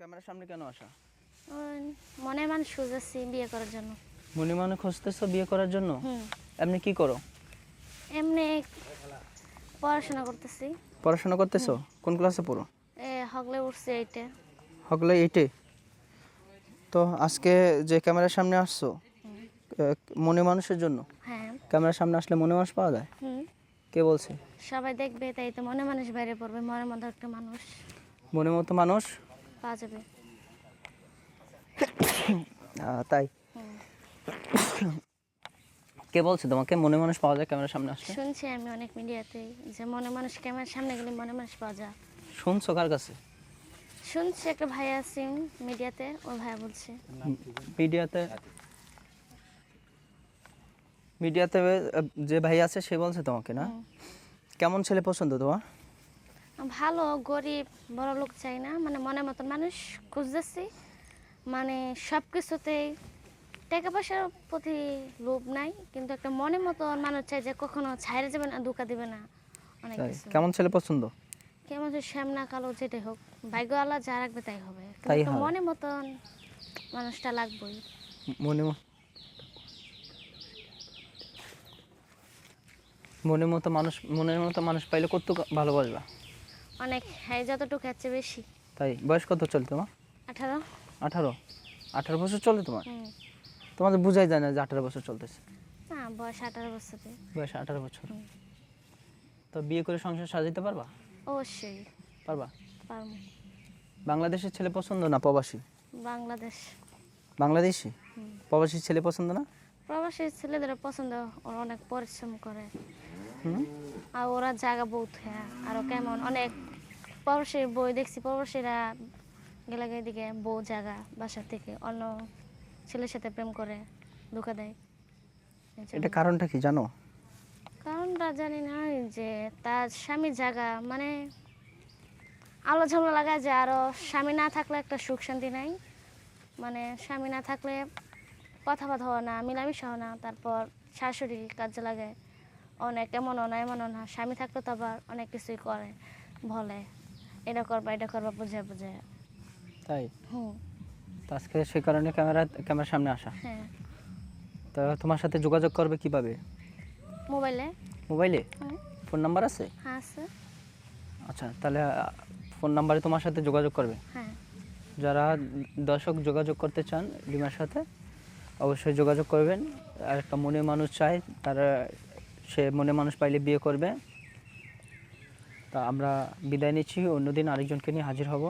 ক্যামেরার সামনে কেন আসা? মনে মানুষ খুঁজেছি বিয়ে করার জন্য। মনে মনে খুঁজতেছো বিয়ে করার জন্য? এমনি কি করো? এমনি পড়াশোনা করতেছি। পড়াশোনা করতেছো? কোন ক্লাসে পড়ো? এ হগলে উঠছে এইটা। হকলে এইটে? তো আজকে যে ক্যামেরার সামনে আসছো মনে মানুষের জন্য? হ্যাঁ। ক্যামেরার সামনে আসলে মনে মানুষ পাওয়া যায়? হুম। কে বলছে? সবাই দেখবে তাই তো মনে মানুষ বাইরে পড়বে মনের মধ্যে একটা মানুষ। মনে মতো মানুষ? পাওয়া যাবে। তাই। কে বলছে তোমাকে? মনে মানুষ পাওয়া যায় ক্যামেরার সামনে আসলে? শুনছি আমি অনেক মিডিয়াতে যে মনে মানুষ ক্যামেরার সামনে গেলে মনে মানুষ পাওয়া যায়। শুনছো কার কাছে? শুনছি একটা ভাই আছে মিডিয়াতে ওই ভাই বলছে। মিডিয়াতে? মিডিয়াতে যে ভাই আছে সে বলছে তোমাকে না? কেমন ছেলে পছন্দ তোমার? ভালো গরিব বড় লোক চাই না। মানে মনের মতন মানুষ খুঁজতেছি। মানে সব কিছুতেই টাকা পয়সার প্রতি লোভ নাই কিন্তু একটা মনের মতন মানুষ চাই যে কখনো ছাইরে যাবে না ধোকা দিবে না। অনেক কিছু। কেমন ছেলে পছন্দ? কেমন যে শ্যামনা কালো যেটাই হোক ভাগ্য আল্লাহ যা রাখবে তাই হবে। কিন্তু তাই মনের মতন মানুষটা লাগবেই। মনে মনের মতো মানুষ মনের মতো মানুষ পাইলে কত ভালোবাসবা? অনেক হ্যাঁ যতটুকু হচ্ছে বেশি। তাই বয়স কত চলে তোমার আঠারো। আঠারো? আঠারো বছর চলে তোমার? হুম। তোমাদের বোঝাই যায় না যে আঠারো বছর চলতেছে। না বয়স আঠারো বছর বয়স আঠারো বছর। তো বিয়ে করে সংসার সাজাইতে পারবা? অবশ্যই। পারবা? পারব। বাংলাদেশের ছেলে পছন্দ না প্রবাসী? বাংলাদেশ। বাংলাদেশি। প্রবাসী ছেলে পছন্দ না? প্রবাসী ছেলেদের পছন্দ ওরা অনেক পরিশ্রম করে। হুম। আর ওরা জায়গা বহুত হ্যাঁ আরও কেমন অনেক প্রবাসীর বই দেখছি প্রবাসীরা গেলে দিকে বউ জাগা বাসা থেকে অন্য ছেলের সাথে প্রেম করে ধোকা দেয়। এটা কারণটা কি জানো? কারণটা জানি না যে তার স্বামী জাগা মানে আলো ঝামলা লাগায় যে আরও স্বামী না থাকলে একটা সুখ শান্তি নাই। মানে স্বামী না থাকলে কথা বার্তা হয় না মিলামিশা হয় না তারপর শাশুড়ি কাজে লাগে অনেক এমনও না এমনও না স্বামী থাকলে তো আবার অনেক কিছুই করে বলে। এটা করবা এটা করবা বুঝে বুঝে তাই? হুম। তো আজকে সেই কারণে ক্যামেরা ক্যামেরার সামনে আসা। হ্যাঁ। তো তোমার সাথে যোগাযোগ করবে কীভাবে? মোবাইলে? মোবাইলে? ফোন নাম্বার আছে? হ্যাঁ আছে। আচ্ছা তাহলে ফোন নাম্বারে তোমার সাথে যোগাযোগ করবে? হ্যাঁ। যারা দর্শক যোগাযোগ করতে চান লিমার সাথে অবশ্যই যোগাযোগ করবেন। আর একটা মনে মানুষ চায় তারা সে মনে মানুষ পাইলে বিয়ে করবে। তা আমরা বিদায় নিচ্ছি অন্যদিন আরেকজনকে নিয়ে হাজির হব।